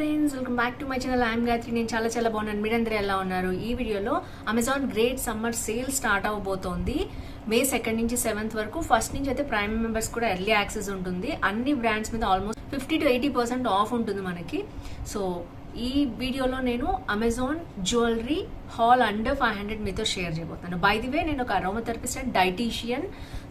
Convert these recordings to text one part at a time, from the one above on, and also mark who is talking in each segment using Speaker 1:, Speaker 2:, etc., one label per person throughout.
Speaker 1: Friends welcome back to my channel I'm Gayatri నేను చాలా చాలా బాగున్నాను. మీరందరూ ఎలా ఉన్నారు? ఈ వీడియోలో Amazon great summer sale start అవ్వబోతోంది May second నుంచి సెవెంత్ వరకు. ఫస్ట్ నుంచి అయితే ప్రైమ్ మెంబర్స్ కూడా ఎర్లీ యాక్సెస్ ఉంటుంది. అన్ని బ్రాండ్స్ మీద almost fifty to eighty percent off ఉంటుంది మనకి. సో ఈ వీడియోలో నేను Amazon jewellery haul under five hundred మీతో షేర్ చేయబోతున్నాను. బై ది వే నేను ఒక aromatherapist and dietitian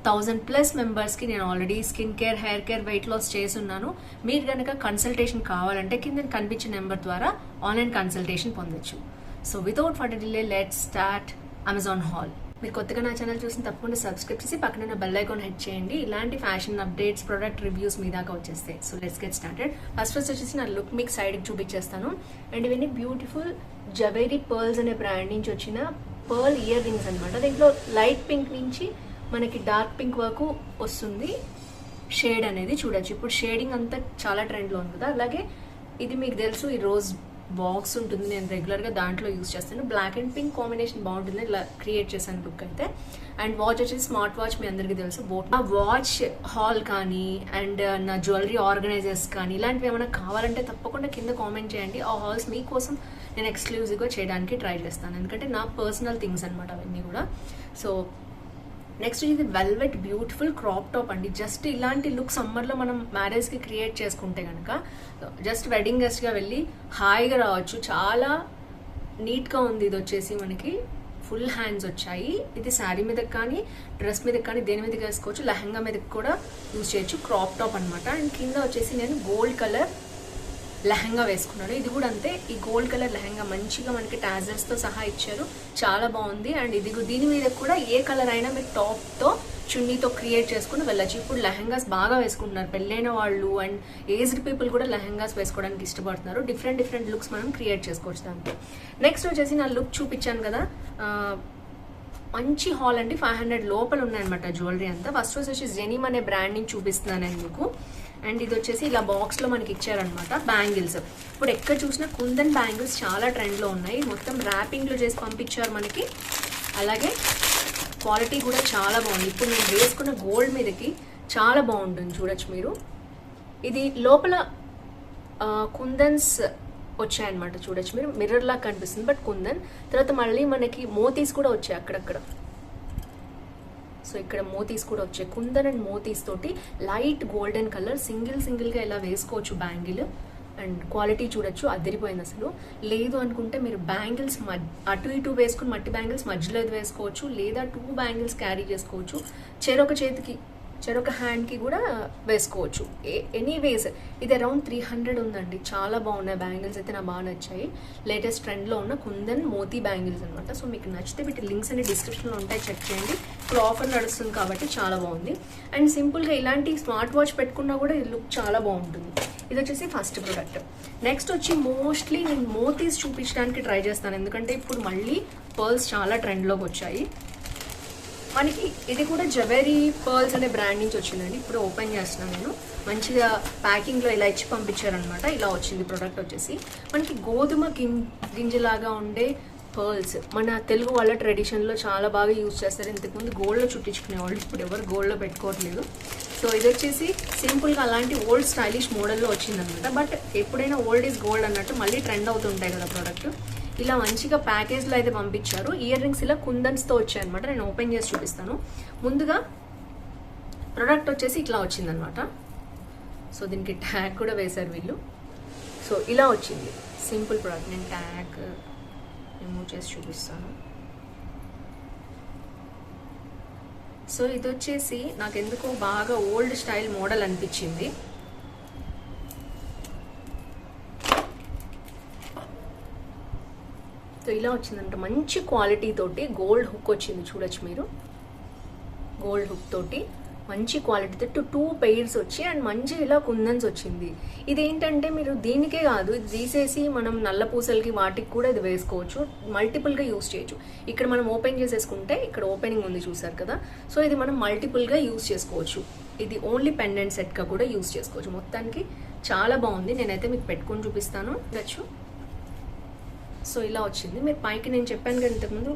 Speaker 1: thousand plus మెంబర్స్కి నేను already skin care hair care weight loss చేస్తున్నాను. మీరు కనుక కన్సల్టేషన్ కావాలంటే కింద కనిపించిన నెంబర్ ద్వారా ఆన్లైన్ కన్సల్టేషన్ పొందొచ్చు. So without for delay let start Amazon haul మీరు కొత్తగా నా ఛానల్ చూసిన తప్పకుండా సబ్స్క్రైబ్ చేసి పక్కన బెల్ ఐకాన్ హెడ్ చేయండి. ఇలాంటి ఫ్యాషన్ అప్డేట్స్ ప్రొడక్ట్ రివ్యూస్ మీ దాకా వచ్చేస్తాయి. So let's get started first first వచ్చేసి నా లుక్ మీకు సైడ్కి చూపించేస్తాను. అండ్ ఇవన్నీ బ్యూటిఫుల్ జవేరీ పర్ల్స్ అనే బ్రాండ్ నుంచి వచ్చిన పర్ల్ ఇయర్ రింగ్స్ అనమాట దీంట్లో లైట్ పింక్ నుంచి మనకి డార్క్ పింక్ వరకు వస్తుంది. షేడ్ అనేది చూడొచ్చు. ఇప్పుడు షేడింగ్ అంతా చాలా ట్రెండ్లో ఉంది కదా. అలాగే ఇది మీకు తెలుసు ఈ రోజ్ బాక్స్ ఉంటుంది నేను రెగ్యులర్గా దాంట్లో యూస్ చేస్తాను. బ్లాక్ అండ్ పింక్ కాంబినేషన్ బాగుంటుంది ఇలా క్రియేట్ చేశాను లుక్ అయితే. అండ్ వాచ్ వచ్చేసి స్మార్ట్ వాచ్ మీ అందరికీ తెలుసు. బోట్ నా వాచ్ హాల్ కానీ అండ్ నా జ్యువెలరీ ఆర్గనైజర్స్ కానీ ఇలాంటివి ఏమైనా కావాలంటే తప్పకుండా కింద కామెంట్ చేయండి. ఆ హాల్స్ మీకోసం నేను ఎక్స్క్లూజివ్గా చేయడానికి ట్రై చేస్తాను. ఎందుకంటే నా పర్సనల్ థింగ్స్ అనమాట అవన్నీ కూడా. సో నెక్స్ట్ ఇది వెల్వెట్ బ్యూటిఫుల్ క్రాప్ టాప్ అండి. జస్ట్ ఇలాంటి లుక్ సమ్మర్లో మనం మ్యారేజ్కి క్రియేట్ చేసుకుంటే కనుక జస్ట్ వెడ్డింగ్ గెస్ట్గా వెళ్ళి హాయిగా రావచ్చు. చాలా నీట్గా ఉంది ఇది వచ్చేసి మనకి. ఫుల్ హ్యాండ్స్ వచ్చాయి. ఇది శారీ మీదకి కానీ డ్రెస్ మీదకి కానీ దేని మీదకి వేసుకోవచ్చు? లెహంగా మీదకి కూడా యూజ్ చేయొచ్చు. క్రాప్ టాప్ అనమాట అండ్ కింద వచ్చేసి నేను గోల్డ్ కలర్ లెహంగా వేసుకున్నాడు. ఇది కూడా అంతే. ఈ గోల్డ్ కలర్ లెహంగా మంచిగా మనకి టాజర్స్తో సహా ఇచ్చారు. చాలా బాగుంది. అండ్ ఇది దీని మీద కూడా ఏ కలర్ అయినా మీరు టాప్తో చున్నీతో క్రియేట్ చేసుకుని వెళ్ళచ్చు. ఇప్పుడు లెహంగాస్ బాగా వేసుకుంటున్నారు పెళ్ళైన వాళ్ళు అండ్ ఏజ్డ్ పీపుల్ కూడా లెహంగాస్ వేసుకోవడానికి ఇష్టపడుతున్నారు. డిఫరెంట్ డిఫరెంట్ లుక్స్ మనం క్రియేట్ చేసుకోవచ్చు దాంట్లో. నెక్స్ట్ వచ్చేసి నా లుక్ చూపించాను కదా. మంచి హాల్ అండి. ఫైవ్ హండ్రెడ్ లోపల ఉన్నాయన్నమాట జ్యువెలరీ అంతా. ఫస్ట్ వచ్చేసి జెనిమ్ అనే బ్రాండ్ నుంచి చూపిస్తున్నాను నేను మీకు. అండ్ ఇది వచ్చేసి ఇలా బాక్స్లో మనకి ఇచ్చారనమాట బ్యాంగిల్స్. ఇప్పుడు ఎక్కడ చూసినా కుందన్ బ్యాంగిల్స్ చాలా ట్రెండ్లో ఉన్నాయి. మొత్తం ర్యాపింగ్లో చేసి పంపించారు మనకి. అలాగే క్వాలిటీ కూడా చాలా బాగుంది. ఇప్పుడు నేను వేసుకున్న గోల్డ్ మీదకి చాలా బాగుంటుంది చూడొచ్చు మీరు. ఇది లోపల కుందన్స్ వచ్చాయన్నమాట చూడొచ్చు మీరు. మిర్రర్ కనిపిస్తుంది బట్ కుందన్. తర్వాత మళ్ళీ మనకి మోతీస్ కూడా వచ్చాయి అక్కడక్కడ. సో ఇక్కడ మోతీస్ కూడా వచ్చాయి కుందన్ అండ్ మోతీస్ తోటి లైట్ గోల్డెన్ కలర్ సింగిల్ సింగిల్గా ఇలా వేసుకోవచ్చు బ్యాంగిల్. అండ్ క్వాలిటీ చూడొచ్చు అదిరిపోయింది అసలు. లేదు అనుకుంటే మీరు బ్యాంగిల్స్ అటు ఇటు వేసుకుని మట్టి బ్యాంగిల్స్ మధ్యలో వేసుకోవచ్చు లేదా టూ బ్యాంగిల్స్ క్యారీ చేసుకోవచ్చు. చెరొక చేతికి చెరొక హ్యాండ్కి కూడా వేసుకోవచ్చు. ఎనీవేస్ ఇది అరౌండ్ త్రీ హండ్రెడ్ ఉందండి. చాలా బాగున్నాయి బ్యాంగిల్స్ అయితే నాకు బాగా నచ్చాయి. లేటెస్ట్ ట్రెండ్లో ఉన్న కుందన్ మోతీ బ్యాంగిల్స్ అనమాట సో మీకు నచ్చితే వీటి లింక్స్ అన్ని డిస్క్రిప్షన్లో ఉంటాయి చెక్ చేయండి. ఇప్పుడు ఆఫర్ నడుస్తుంది కాబట్టి చాలా బాగుంది. అండ్ సింపుల్గా ఇలాంటి స్మార్ట్ వాచ్ పెట్టుకున్నా కూడా ఈ లుక్ చాలా బాగుంటుంది. ఇది వచ్చేసి ఫస్ట్ ప్రోడక్ట్. నెక్స్ట్ వచ్చి మోస్ట్లీ నేను మోతీస్ చూపించడానికి ట్రై చేస్తాను. ఎందుకంటే ఇప్పుడు మళ్ళీ పర్ల్స్ చాలా ట్రెండ్లోకి వచ్చాయి. మనకి ఇది కూడా జవేరీ పర్ల్స్ అనే బ్రాండ్ నుంచి వచ్చిందండి. ఇప్పుడు ఓపెన్ చేస్తున్నాను నేను. మంచిగా ప్యాకింగ్లో ఇలా ఇచ్చి పంపించారనమాట ఇలా వచ్చింది ప్రోడక్ట్ వచ్చేసి. మనకి గోధుమ గింజలాగా ఉండే పర్ల్స్ మన తెలుగు వాళ్ళ ట్రెడిషన్లో చాలా బాగా యూజ్ చేస్తారు. ఇంతకుముందు గోల్డ్లో చుట్టించుకునేవాళ్ళు ఇప్పుడు ఎవరు గోల్డ్లో పెట్టుకోవట్లేదు. సో ఇది వచ్చేసి సింపుల్గా అలాంటి ఓల్డ్ స్టైలిష్ మోడల్లో వచ్చిందనమాట బట్ ఎప్పుడైనా ఓల్డ్ ఈజ్ గోల్డ్ అన్నట్టు మళ్ళీ ట్రెండ్ అవుతుంటాయి కదా ప్రోడక్ట్ ఇలా మంచిగా ప్యాకేజ్లో అయితే పంపించారు. ఇయర్ రింగ్స్ ఇలా కుందన్స్తో వచ్చాయన్నమాట. నేను ఓపెన్ చేసి చూపిస్తాను. ముందుగా ప్రోడక్ట్ వచ్చేసి ఇట్లా వచ్చిందనమాట సో దీనికి ట్యాగ్ కూడా వేశారు వీళ్ళు. సో ఇలా వచ్చింది. సింపుల్ ప్రోడక్ట్ నేను ట్యాగ్ రిమూవ్ చేసి చూపిస్తాను. సో ఇది వచ్చేసి నాకు ఎందుకో బాగా ఓల్డ్ స్టైల్ మోడల్ అనిపించింది. సో ఇలా వచ్చిందంట. మంచి క్వాలిటీ తోటి గోల్డ్ హుక్ వచ్చింది చూడొచ్చు మీరు. గోల్డ్ హుక్ తోటి మంచి క్వాలిటీ తోటి టూ పెయిర్స్ వచ్చి అండ్ మంచి ఇలా కుందన్స్ వచ్చింది. ఇదేంటంటే మీరు దీనికే కాదు ఇది తీసేసి మనం నల్ల పూసలకి వాటికి కూడా ఇది వేసుకోవచ్చు. మల్టిపుల్గా యూస్ చేయొచ్చు. ఇక్కడ మనం ఓపెన్ చేసేసుకుంటే ఇక్కడ ఓపెనింగ్ ఉంది చూసారు కదా. సో ఇది మనం మల్టిపుల్గా యూస్ చేసుకోవచ్చు. ఇది ఓన్లీ పెండెంట్ సెట్గా కూడా యూస్ చేసుకోవచ్చు. మొత్తానికి చాలా బాగుంది. నేనైతే మీకు పెట్టుకొని చూపిస్తాను. నచ్చు? సో ఇలా వచ్చింది. మీరు పైకి నేను చెప్పాను కదా ఇంతకుముందు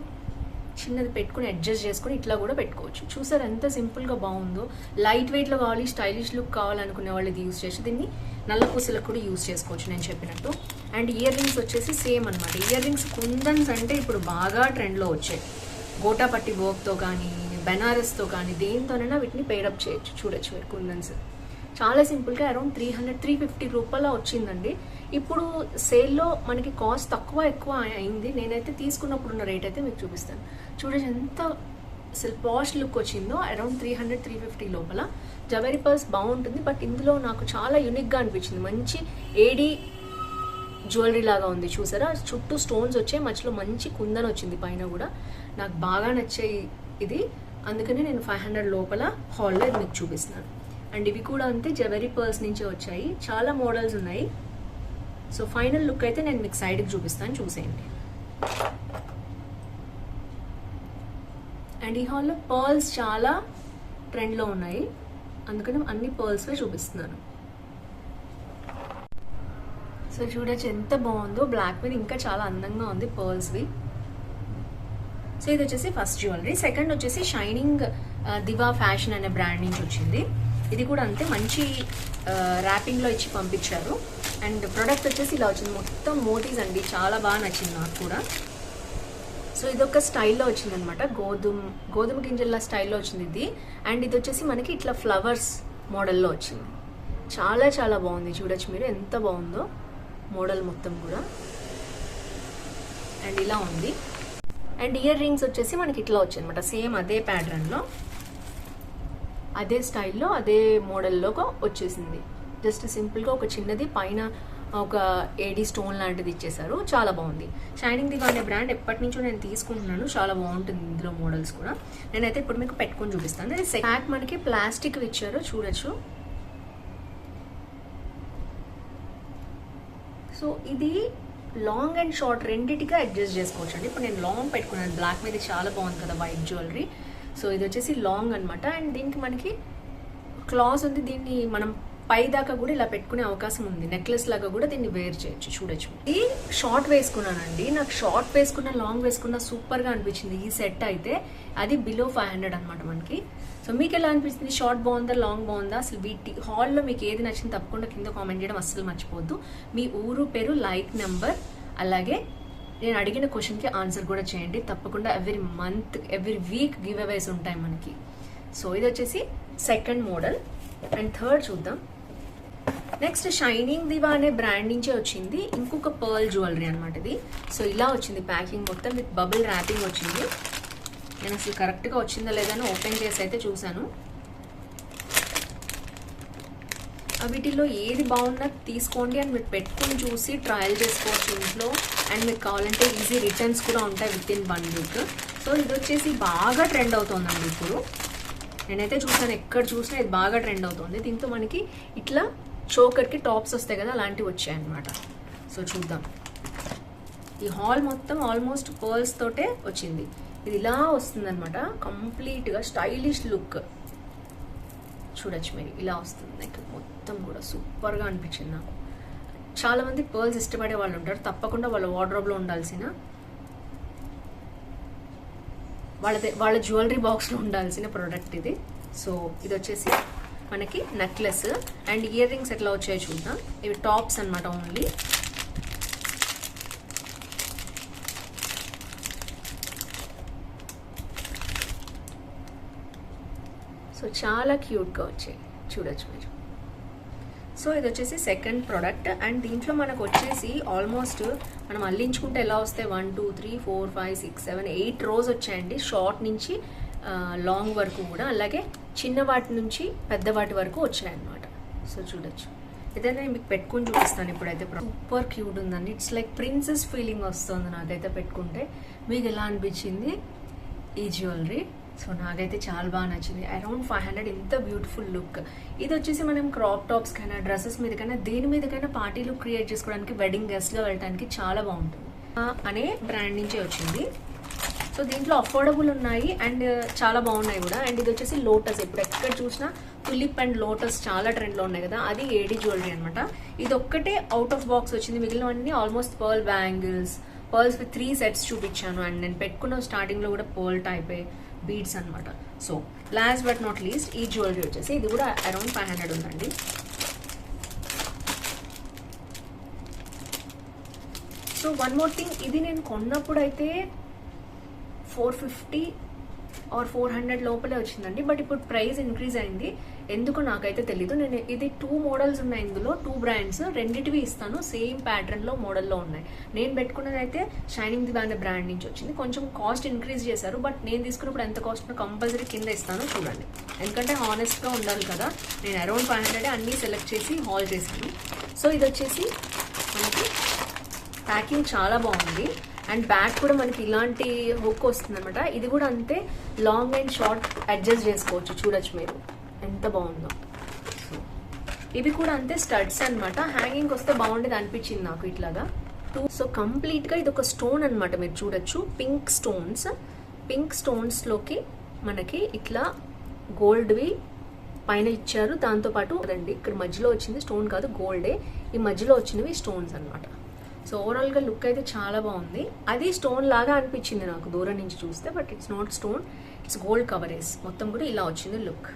Speaker 1: చిన్నది పెట్టుకుని అడ్జస్ట్ చేసుకుని ఇట్లా కూడా పెట్టుకోవచ్చు. చూసారు ఎంత సింపుల్గా బాగుందో. లైట్ వెయిట్లో కావాలి స్టైలిష్ లుక్ కావాలనుకునే వాళ్ళు ఇది యూస్ చేసి దీన్ని నల్ల పూసలకు కూడా యూస్ చేసుకోవచ్చు నేను చెప్పినట్టు. అండ్ ఇయర్ రింగ్స్ వచ్చేసి సేమ్ అనమాట ఇయర్ రింగ్స్ కుందన్స్ అంటే ఇప్పుడు బాగా ట్రెండ్లో వచ్చాయి. గోటాపట్టి వర్క్తో కానీ బెనారస్తో కానీ దేనితోనైనా వీటిని పేడప్ చేయొచ్చు. చూడొచ్చు మీరు కుందన్స్. చాలా సింపుల్గా around three hundred three fifty రూపాయల వచ్చిందండి. ఇప్పుడు సేల్లో మనకి కాస్ట్ తక్కువ ఎక్కువ అయింది. నేనైతే తీసుకున్నప్పుడు ఉన్న రేట్ అయితే మీకు చూపిస్తాను. చూడండి ఎంత అసలు పాష్ లుక్ వచ్చిందో around three hundred three fifty లోపల. జవెరీ పర్స్ బాగుంటుంది బట్ ఇందులో నాకు చాలా యూనిక్గా అనిపించింది. మంచి ఏడీ జ్యువెలరీ లాగా ఉంది చూసారా? చుట్టూ స్టోన్స్ వచ్చాయి మధ్యలో మంచి కుందన వచ్చింది పైన కూడా. నాకు బాగా నచ్చాయి ఇది. అందుకని నేను ఫైవ్ హండ్రెడ్ లోపల హాల్లో ఇది మీకు చూపిస్తున్నాను. అండ్ ఇవి కూడా అంతే జవెరీ పర్స్ నుంచే వచ్చాయి. చాలా మోడల్స్ ఉన్నాయి. సో ఫైనల్ లుక్ అయితే నేను మీకు సైడ్కి చూపిస్తాను. చూసేయండి. అండ్ ఈ హాల్లో పర్ల్స్ చాలా ట్రెండ్లో ఉన్నాయి. అందుకని అన్ని పర్ల్స్వే చూపిస్తున్నాను. సో చూడొచ్చు ఎంత బాగుందో. బ్లాక్ మీద ఇంకా చాలా అందంగా ఉంది పర్ల్స్వి సో ఇది వచ్చేసి ఫస్ట్ జ్యువెలరీ సెకండ్ వచ్చేసి షైనింగ్ దివా ఫ్యాషన్ అనే బ్రాండ్ నుంచి వచ్చింది. ఇది కూడా అంతే మంచి ర్యాపింగ్లో ఇచ్చి పంపించారు. అండ్ ప్రొడక్ట్ వచ్చేసి ఇలా వచ్చింది. మొత్తం మోటీస్ అండి చాలా బాగా నచ్చింది నాకు కూడా. సో ఇది ఒక స్టైల్లో వచ్చింది అనమాట గోధుమ గోధుమ గింజల స్టైల్లో వచ్చింది ఇది. అండ్ ఇది వచ్చేసి మనకి ఇట్లా ఫ్లవర్స్ మోడల్లో వచ్చింది. చాలా చాలా బాగుంది. చూడొచ్చు మీరు ఎంత బాగుందో మోడల్ మొత్తం కూడా. అండ్ ఇలా ఉంది. అండ్ ఇయర్ రింగ్స్ వచ్చేసి మనకి ఇట్లా వచ్చాయి అనమాట సేమ్ అదే ప్యాటర్న్లో అదే స్టైల్లో అదే మోడల్లో వచ్చేసింది. జస్ట్ సింపుల్గా ఒక చిన్నది పైన ఒక ఏడీ స్టోన్ లాంటిది ఇచ్చేసారు చాలా బాగుంది. షైనింగ్ దివా అనే బ్రాండ్ ఎప్పటి నుంచో నేను తీసుకుంటున్నాను. చాలా బాగుంటుంది ఇందులో మోడల్స్ కూడా. నేనైతే ఇప్పుడు మీకు పెట్టుకొని చూపిస్తాను. ఇది ప్యాక్ మనకి ప్లాస్టిక్ ఇచ్చారు. చూడొచ్చు. సో ఇది లాంగ్ అండ్ షార్ట్ రెండిటిగా అడ్జస్ట్ చేసుకోవచ్చు అండి ఇప్పుడు నేను లాంగ్ పెట్టుకున్నాను. బ్లాక్ మీద చాలా బాగుంది కదా వైట్ జ్యువెలరీ. సో ఇది వచ్చేసి లాంగ్ అనమాట అండ్ దీనికి మనకి క్లాస్ ఉంది. దీన్ని మనం పై దాకా కూడా ఇలా పెట్టుకునే అవకాశం ఉంది. నెక్లెస్ లాగా కూడా దీన్ని వేర్ చేయొచ్చు చూడొచ్చు. ఈ షార్ట్ వేసుకున్నానండి. నాకు షార్ట్ వేసుకున్న లాంగ్ వేసుకున్న సూపర్గా అనిపించింది. ఈ సెట్ అయితే అది బిలో ఫైవ్ హండ్రెడ్ అనమాట మనకి. సో మీకు ఎలా అనిపిస్తుంది? షార్ట్ బాగుందా? లాంగ్ బాగుందా? అసలు వీటి హాల్లో మీకు ఏది నచ్చింది తప్పకుండా కింద కామెంట్ చేయడం అస్సలు మర్చిపోద్దు మీ ఊరు పేరు లైక్ నెంబర్ అలాగే నేను అడిగిన క్వశ్చన్కి ఆన్సర్ కూడా చేయండి. తప్పకుండా every month every week giveaways ఉంటాయి మనకి. సో ఇది వచ్చేసి సెకండ్ మోడల్ అండ్ థర్డ్ చూద్దాం. నెక్స్ట్ షైనింగ్ దివా అనే బ్రాండ్ నుంచే వచ్చింది. ఇంకొక పర్ల్ జ్యువెలరీ అనమాట ఇది. సో ఇలా వచ్చింది ప్యాకింగ్ మొత్తం విత్ బబుల్ ర్యాపింగ్ వచ్చింది. నేను అసలు కరెక్ట్గా వచ్చిందా లేదని ఓపెన్ చేసి అయితే చూశాను. వీటిల్లో ఏది బాగున్నా తీసుకోండి అని మీరు పెట్టుకుని చూసి ట్రయల్ చేసుకోవచ్చు ఇంట్లో. అండ్ మీకు కావాలంటే ఈజీ రిటర్న్స్ కూడా ఉంటాయి within one week so ఇది వచ్చేసి బాగా ట్రెండ్ అవుతుందండి ఇప్పుడు. నేనైతే చూసాను ఎక్కడ చూసినా ఇది బాగా ట్రెండ్ అవుతుంది. దీంతో మనకి ఇట్లా చోకర్కి టాప్స్ వస్తాయి కదా అలాంటివి వచ్చాయి అనమాట సో చూద్దాం. ఈ హాల్ మొత్తం ఆల్మోస్ట్ పర్ల్స్ తోటే వచ్చింది. ఇది ఇలా వస్తుందన్నమాట కంప్లీట్గా స్టైలిష్ లుక్ చూడొచ్చు మీరు. ఇలా వస్తుంది. నెక్ మొత్తం కూడా సూపర్గా అనిపించింది నాకు. చాలామంది పర్ల్స్ ఇష్టపడే వాళ్ళు ఉంటారు. తప్పకుండా వాళ్ళ వార్డ్రోబ్లో ఉండాల్సిన వాళ్ళ వాళ్ళ జ్యువెలరీ బాక్స్లో ఉండాల్సిన ప్రోడక్ట్ ఇది. సో ఇది వచ్చేసి మనకి నెక్లెస్ అండ్ ఇయర్ రింగ్స్ ఎట్లా వచ్చాయో చూద్దాం. ఇవి టాప్స్ అనమాట ఓన్లీ. సో చాలా క్యూట్గా వచ్చాయి. చూడొచ్చు మీరు. సో ఇది వచ్చేసి సెకండ్ ప్రోడక్ట్ అండ్ దీంట్లో మనకు వచ్చేసి ఆల్మోస్ట్ మనం అల్లించుకుంటే ఎలా వస్తాయి? One two three four five six seven eight rows వచ్చాయండి. షార్ట్ నుంచి లాంగ్ వరకు కూడా అలాగే చిన్న వాటి నుంచి పెద్ద వాటి వరకు వచ్చాయన్నమాట సో చూడొచ్చు. ఏదైనా మీకు పెట్టుకుని చూపిస్తాను ఇప్పుడైతే. సూపర్ క్యూట్ ఉందండి. ఇట్స్ లైక్ ప్రిన్సెస్ ఫీలింగ్ వస్తుంది నాకైతే పెట్టుకుంటే. మీకు ఎలా అనిపించింది? ఈ జ్యువెలరీ సో నాకైతే చాలా బాగా నచ్చింది. అరౌండ్ ఫైవ్ హండ్రెడ్ ఇంత బ్యూటిఫుల్ లుక్ ఇది వచ్చేసి మనం క్రాప్ టాప్స్ కైనా డ్రెస్సెస్ మీదకైనా దేని మీదకైనా పార్టీ లుక్ క్రియేట్ చేసుకోవడానికి వెడ్డింగ్ గెస్ట్గా వెళ్ళడానికి చాలా బాగుంటుంది. అనే బ్రాండ్ నుంచే వచ్చింది. సో దీంట్లో అఫోర్డబుల్ ఉన్నాయి అండ్ చాలా బాగున్నాయి కూడా. అండ్ ఇది వచ్చేసి లోటస్ ఇప్పుడు ఎక్కడ చూసినా తులిప్ అండ్ లోటస్ చాలా ట్రెండ్లో ఉన్నాయి కదా. అది ఏడీ జ్యువెలరీ అనమాట ఇది ఒక్కటే అవుట్ ఆఫ్ బాక్స్ వచ్చింది. మిగిలినవన్నీ almost pearl bangles pearls with three sets చూపించాను. అండ్ నేను పెట్టుకున్న స్టార్టింగ్లో కూడా పర్ల్ టైపే బీడ్స్ అనమాట so last but not least ఈ జ్యువెలరీ వచ్చేసి ఇది కూడా అరౌండ్ ఫైవ్ హండ్రెడ్ ఉందండి. సో వన్ మోర్ థింగ్ ఇది నేను కొన్నప్పుడు అయితే four fifty or four hundred లోపలే వచ్చిందండి. బట్ ఇప్పుడు ప్రైస్ ఇంక్రీజ్ అయింది. ఎందుకు నాకైతే తెలీదు. నేను ఇది టూ మోడల్స్ ఉన్నాయి ఇందులో. టూ బ్రాండ్స్ రెండిటివి ఇస్తాను. సేమ్ ప్యాటర్న్లో మోడల్లో ఉన్నాయి. నేను పెట్టుకున్నది అయితే షైనింగ్ ది అనే బ్రాండ్ నుంచి వచ్చింది. కొంచెం కాస్ట్ ఇంక్రీజ్ చేశారు. బట్ నేను తీసుకున్నప్పుడు ఎంత కాస్ట్ కంపల్సరీ కింద ఇస్తాను. చూడండి. ఎందుకంటే హానెస్ట్గా ఉండాలి కదా. నేను అరౌండ్ ఫైవ్ హండ్రెడ్ అన్ని సెలెక్ట్ చేసి హాల్ చేశాను. సో ఇది వచ్చేసి మనకి ప్యాకింగ్ చాలా బాగుంది. అండ్ బ్యాక్ కూడా మనకి ఇలాంటి హుక్ వస్తుంది అనమాట ఇది కూడా అంతే లాంగ్ అండ్ షార్ట్ అడ్జస్ట్ చేసుకోవచ్చు చూడొచ్చు మీరు. ఎంత బాగుందో. ఇవి కూడా అంతే స్టడ్స్ అన్నమాట. హ్యాంగింగ్ వస్తే బాగుండేది అనిపించింది నాకు ఇట్లాగా. టూ సో కంప్లీట్గా ఇది ఒక స్టోన్ అన్నమాట మీరు చూడొచ్చు. పింక్ స్టోన్స్ పింక్ స్టోన్స్లోకి మనకి ఇట్లా గోల్డ్వి పైన ఇచ్చారు. దాంతో పాటు అదండి ఇక్కడ మధ్యలో వచ్చింది స్టోన్ కాదు గోల్డే ఈ మధ్యలో వచ్చినవి స్టోన్స్ అన్నమాట. సో ఓవరాల్గా లుక్ అయితే చాలా బాగుంది. అది స్టోన్ లాగా అనిపించింది నాకు దూరం నుంచి చూస్తే but it's not stone it's gold coverage మొత్తం కూడా ఇలా వచ్చింది లుక్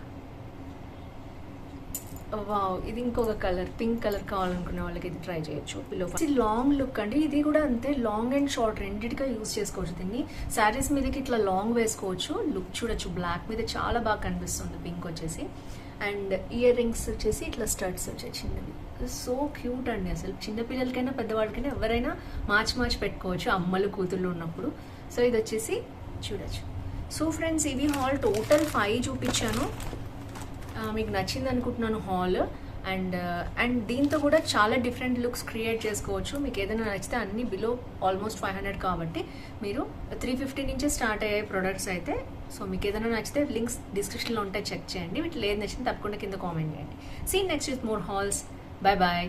Speaker 1: వావ్ ఇది ఇంకొక కలర్ పింక్ కలర్ కావాలనుకునే వాళ్ళకి ఇది ట్రై చేయొచ్చు. పిల్లో ఇది లాంగ్ లుక్ అండి. ఇది కూడా అంతే లాంగ్ అండ్ షార్ట్ రెండింటిగా యూస్ చేసుకోవచ్చు దీన్ని. శారీస్ మీదకి ఇట్లా లాంగ్ వేసుకోవచ్చు. లుక్ చూడొచ్చు బ్లాక్ మీద చాలా బాగా కనిపిస్తుంది పింక్ వచ్చేసి. అండ్ ఇయర్ రింగ్స్ వచ్చేసి ఇట్లా స్టడ్స్ వచ్చాయి చిన్నవి. సో క్యూట్ అండి అసలు. చిన్నపిల్లలకైనా పెద్దవాళ్ళకైనా ఎవరైనా మార్చి మార్చి పెట్టుకోవచ్చు అమ్మలు కూతుళ్ళు ఉన్నప్పుడు. సో ఇది వచ్చేసి చూడొచ్చు. సో ఫ్రెండ్స్ ఇవి హాల్ టోటల్ ఫైవ్ చూపించాను. మీకు నచ్చింది అనుకుంటున్నాను హాల్. అండ్ అండ్ దీంతో కూడా చాలా డిఫరెంట్ లుక్స్ క్రియేట్ చేసుకోవచ్చు. మీకు ఏదైనా నచ్చితే అన్ని బిలో ఆల్మోస్ట్ ఫైవ్ హండ్రెడ్ కాబట్టి మీరు త్రీ ఫిఫ్టీ నుంచి స్టార్ట్ అయ్యే ప్రొడక్ట్స్ అయితే సో మీకు ఏదైనా నచ్చితే లింక్స్ డిస్క్రిప్షన్లో ఉంటే చెక్ చేయండి. వీటి లేదు నచ్చింది తప్పకుండా కింద కామెంట్ చేయండి. See in next with more hauls bye bye